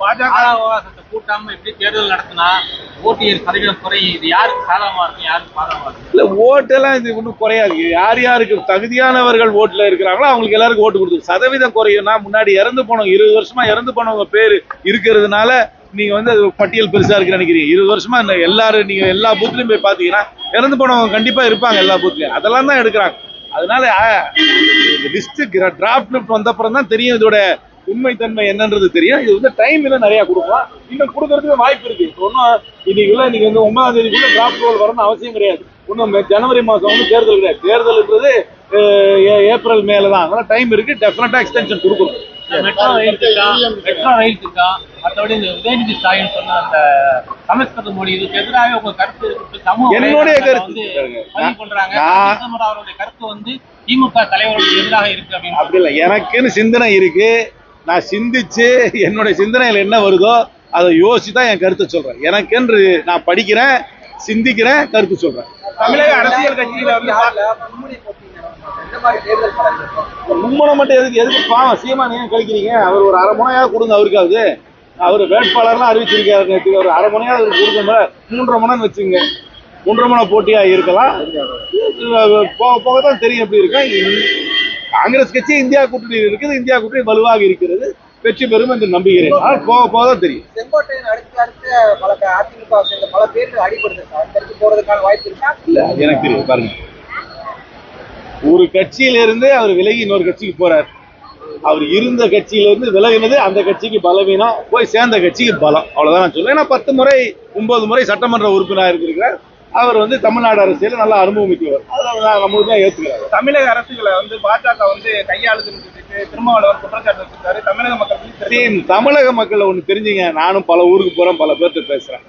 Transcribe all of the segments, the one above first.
பாஜக கூட்டாம எப்படி தேர்தல் நடத்தினா ஓட்டியர் சதவீதம் குறையும்? இது யாருக்கு சாதகமா இருக்கும் யாருக்கு பாதகமா இருக்கும்? இல்ல ஓட்டெல்லாம் இது ஒன்றும் குறையாது. யார் யாருக்கு தகுதியானவர்கள் ஓட்டுல இருக்கிறாங்களோ அவங்களுக்கு எல்லாருக்கும் ஓட்டு கொடுத்து சதவீதம் குறையும்னா முன்னாடி இறந்து போனவங்க இருபது வருஷமா இறந்து போனவங்க பேர் இருக்கிறதுனால நீங்க வந்து அது பட்டியல் பெருசா இருக்கு நினைக்கிறீங்க. இருபது வருஷமா எல்லாரும் நீங்க எல்லா பூத்லயும் போய் பாத்தீங்கன்னா இறந்து போனவங்க கண்டிப்பா இருப்பாங்க எல்லா பூத்லயும் அதெல்லாம் தான் எடுக்கிறாங்க. அதனால லிஸ்ட் டிராஃப்ட் லிஸ்ட் வந்தப்புறம் தான் தெரியும் இதோட உண்மைத்தன்மை என்னன்றது தெரியும். இது வந்து டைம் இன்னும் நிறைய கொடுக்கலாம். இன்னும் கொடுக்கறதுக்கு வாய்ப்பு இருக்கு. ஒன்றும் இன்னைக்குள்ள நீங்க வந்து ஒன்பதாம் தேதிக்குள்ள டிராஃப்ட் ரோல் வரணும்னு அவசியம் கிடையாது. இன்னும் ஜனவரி மாசம் வந்து தேர்தல் கிடையாது. தேர்தல்ன்றது ஏப்ரல் மேல தான் அதனால டைம் இருக்கு. டெஃபினட்டா எக்ஸ்டென்ஷன் கொடுக்கணும். மெட்ரோ ரயில் திட்டம் மெட்ரோ ரயில் திட்டம் மற்றபடி இந்த உதயநிதி ஸ்டாலின் சொன்ன அந்த சமஸ்கிருத மொழி இதுக்கு எதிராக உங்க கருத்து. சமூக என்னுடைய கருத்து. பதிவு பண்றாங்க. அவருடைய கருத்து வந்து திமுக தலைவர்களுக்கு எதிராக இருக்கு அப்படின்னு அப்படி இல்லை. எனக்குன்னு சிந்தனை இருக்கு. நான் சிந்திச்சு என்னுடைய சிந்தனையில் என்ன வருதோ அதை யோசிச்சு தான் என் கருத்தை சொல்றேன். எனக்கென்று நான் படிக்கிறேன் சிந்திக்கிறேன் கருத்து சொல்றேன். தமிழக அரசியல் கட்சியில வந்து மட்டும் எதுக்கு எதுக்கு பாவம்? சீமான் ஏன் கழிக்கிறீங்க? அவர் ஒரு அரை முனையாவது கொடுங்க அவருக்காவது. அவர் வேட்பாளர்லாம் அறிவிச்சிருக்காரு நேற்று ஒரு அரை முனையாவது அவருக்கு கொடுக்கணும் மூன்றரை மணம் வச்சுங்க மூன்றரை மண போட்டியா இருக்கலாம். போக போக தான் தெரியும் எப்படி இருக்கும் காங்கிரஸ் கட்சி இந்தியா கூட்டணி இருக்குது இந்தியா கூட்டணி வலுவாக இருக்கிறது. வெற்றி பெறும் என்று நம்புகிறேன். போக போக தான் தெரியும். செங்கோட்டையன் அடுத்து அடுத்து பல க- அதிமுக சேர்ந்த பல பேருக்கு அடிபடுது. சார் அடுத்தடுத்து போறதுக்கான வாய்ப்பு இருக்கா? இல்ல அது எனக்கு தெரியும் பாருங்க. ஒரு கட்சியில இருந்து அவர் விலகி இன்னொரு கட்சிக்கு போறார். அவர் இருந்த கட்சியில இருந்து விலகினது அந்த கட்சிக்கு பலவீனம். போய் சேர்ந்த கட்சிக்கு பலம். அவ்வளவுதான் நான் சொல்லுவேன் ஏன்னா பத்து முறை ஒன்பது முறை சட்டமன்ற உறுப்பினராக இருக்கிறார். அவர் வந்து தமிழ்நாடு அரசியல் நல்லா அனுபவமிக்கவர். அதில் நான் நம்மளுக்கு தான் ஏற்றுக்கிறார் தமிழக அரசுகளை வந்து பாஜக வந்து கையாளுதுன்னு சொல்லிட்டு திருமாவளவன் குற்றச்சாட்டு வச்சிருக்காரு. தமிழக மக்கள் தமிழக மக்களை ஒன்று தெரிஞ்சுங்க. நானும் பல ஊருக்கு போறேன் பல பேர்கிட்ட பேசுறேன்.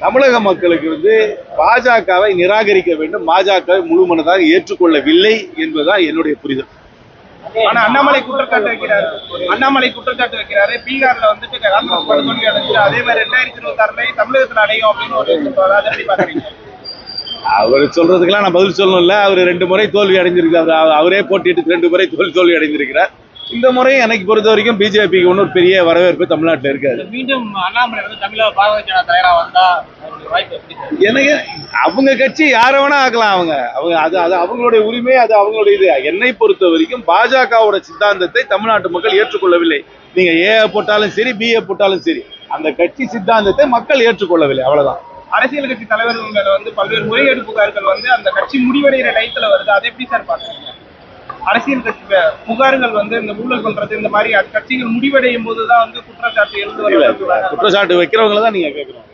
தமிழக மக்களுக்கு வந்து பாஜகவை நிராகரிக்க வேண்டும். பாஜகவை முழுமனதாக ஏற்றுக்கொள்ளவில்லை என்பதுதான் என்னுடைய புரிதல். ஆனா அண்ணாமலை குற்றச்சாட்டு வைக்கிறாரு. அண்ணாமலை குற்றச்சாட்டு வைக்கிறாரு. பீகார்ல வந்துட்டு காங்கிரஸ் படுகொலை அடைஞ்சு அதே மாதிரி ரெண்டாயிரத்தி இருபத்தி ஆறுல தமிழகத்துல அடையும் அப்படின்னு ஒரு அதை எப்படி பாக்குறீங்க அவர் சொல்றதுக்கெல்லாம் நான் பதில் சொல்லணும்ல. அவர் ரெண்டு முறை தோல்வி அடைஞ்சிருக்காரு. அவ- அவரே போட்டிட்டு ரெண்டு முறை தோல்வி தோல்வி அடைந்திருக்கிறார் இந்த முறை எனக்கு பொறுத்த வரைக்கும் பிஜேபிக்கு ஒன்றும் பெரிய வரவேற்பு தமிழ்நாட்டில் இருக்காது. மீண்டும் அண்ணாமலை வந்து தமிழக பாரதிய ஜனதா வந்தா எனக்கு அவங்க கட்சி யாரை வேணா ஆக்கலாம் அவங்க. அவங்க அது அது அவங்களுடைய உரிமை அது அவங்களுடைய இது. என்னை பொறுத்த வரைக்கும் பாஜகவோட சித்தாந்தத்தை தமிழ்நாட்டு மக்கள் ஏற்றுக்கொள்ளவில்லை. நீங்க ஏ போட்டாலும் சரி பிஏ போட்டாலும் சரி அந்த கட்சி சித்தாந்தத்தை மக்கள் ஏற்றுக்கொள்ளவில்லை. அவ்வளவுதான். அரசியல் கட்சி தலைவர்கள் மேல வந்து பல்வேறு முறைகேடு புகார்கள் வந்து அந்த கட்சி முடிவடைகிற டயத்துல வருது. அதை எப்படி சார் பாக்குறீங்க அரசியல் கட்சி புகார்கள் வந்து இந்த ஊழல் பண்றது இந்த மாதிரி கட்சிகள் முடிவடையும் போதுதான் வந்து குற்றச்சாட்டு எழுந்து குற்றச்சாட்டு வைக்கிறவங்கள தான் நீங்க கேட்கணும்